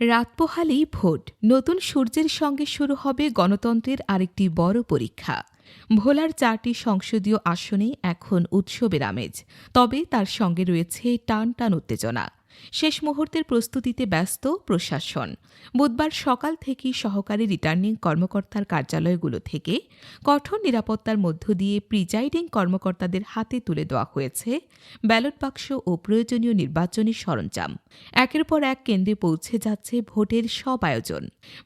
রাতপোহালেই vote. নতুন সূর্যের সঙ্গে শুরু হবে গণতন্ত্রের আরেকটি বড় পরীক্ষা। ভোলার চারটি সংসদীয় আসনে এখন উৎসবের আমেজ। তবে তার সঙ্গে রয়েছে টান টান উত্তেজনা। শেষ মুহূর্তের প্রস্তুতিতে ব্যস্ত প্রশাসন। বুধবার সকাল থেকেই সহকারী রিটার্নিং কর্মকর্তার কার্যালয়গুলো থেকে কঠোর নিরাপত্তার মধ্য দিয়ে প্রিজাইডিং কর্মকর্তাদের হাতে তুলে দেওয়া হয়েছে ব্যালট বাক্স ও প্রয়োজনীয় নির্বাচনী সরঞ্জাম। একের পর এক কেন্দ্রে পৌঁছে যাচ্ছে ভোটের সব আয়োজন।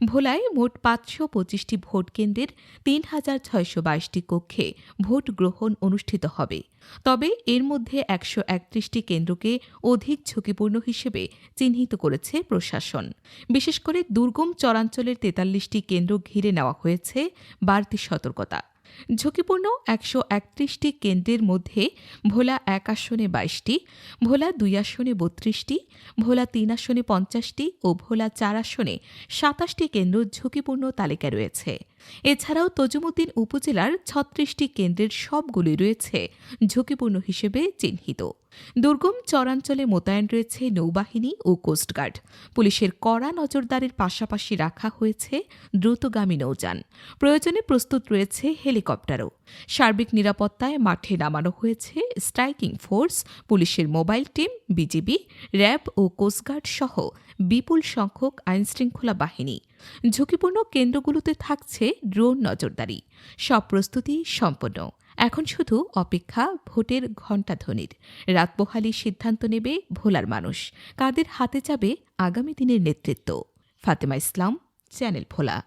ভোলায় মোট পাঁচশো পঁচিশটি ভোট কেন্দ্রের তিন হাজার ছয়শো বাইশটি কক্ষে ভোট গ্রহণ অনুষ্ঠিত হবে। তবে এর মধ্যে একশো একত্রিশটি কেন্দ্রকে অধিক ঝুঁকিপূর্ণ হিসেবে চিহ্নিত করেছে প্রশাসন। বিশেষ করে দুর্গম চরাঞ্চলের তেতাল্লিশটি কেন্দ্র ঘিরে নেওয়া হয়েছে বাড়তি সতর্কতা। ঝুঁকিপূর্ণ একশো একত্রিশটি কেন্দ্রের মধ্যে ভোলা এক আসনে বাইশটি, ভোলা দুই আসনে বত্রিশটি, ভোলা তিন আসনে পঞ্চাশটি ও ভোলা চার আসনে সাতাশটি কেন্দ্র ঝুঁকিপূর্ণ তালিকা রয়েছে। এছাড়াও তজুমুদ্দিন উপজেলার ছত্রিশটি কেন্দ্রের সবগুলি রয়েছে ঝুঁকিপূর্ণ হিসেবে চিহ্নিত। দুর্গম চরাঞ্চলে মোতায়েন রয়েছে নৌবাহিনী ও কোস্টগার্ড পুলিশের কড়া নজরদারির পাশাপাশি রাখা হয়েছে দ্রুতগামী নৌযান। প্রয়োজনে প্রস্তুত রয়েছে হেলিকপ্টারও। সার্বিক নিরাপত্তায় মাঠে নামানো হয়েছে স্ট্রাইকিং ফোর্স, পুলিশের মোবাইল টিম, বিজিবি, র্যাব ও কোস্টগার্ড সহ বিপুল সংখ্যক আইনশৃঙ্খলা বাহিনী। ঝুঁকিপূর্ণ কেন্দ্রগুলোতে থাকছে ড্রোন নজরদারি। সব প্রস্তুতি সম্পন্ন। এখন শুধু অপেক্ষা, ভোটের ঘণ্টা ঘণ্টাধ্বনির পোহালি সিদ্ধান্ত নেবে ভোলার মানুষ। কাদের হাতে যাবে আগামী দিনের নেতৃত্ব? ফাতেমা ইসলাম, চ্যানেল ভোলা।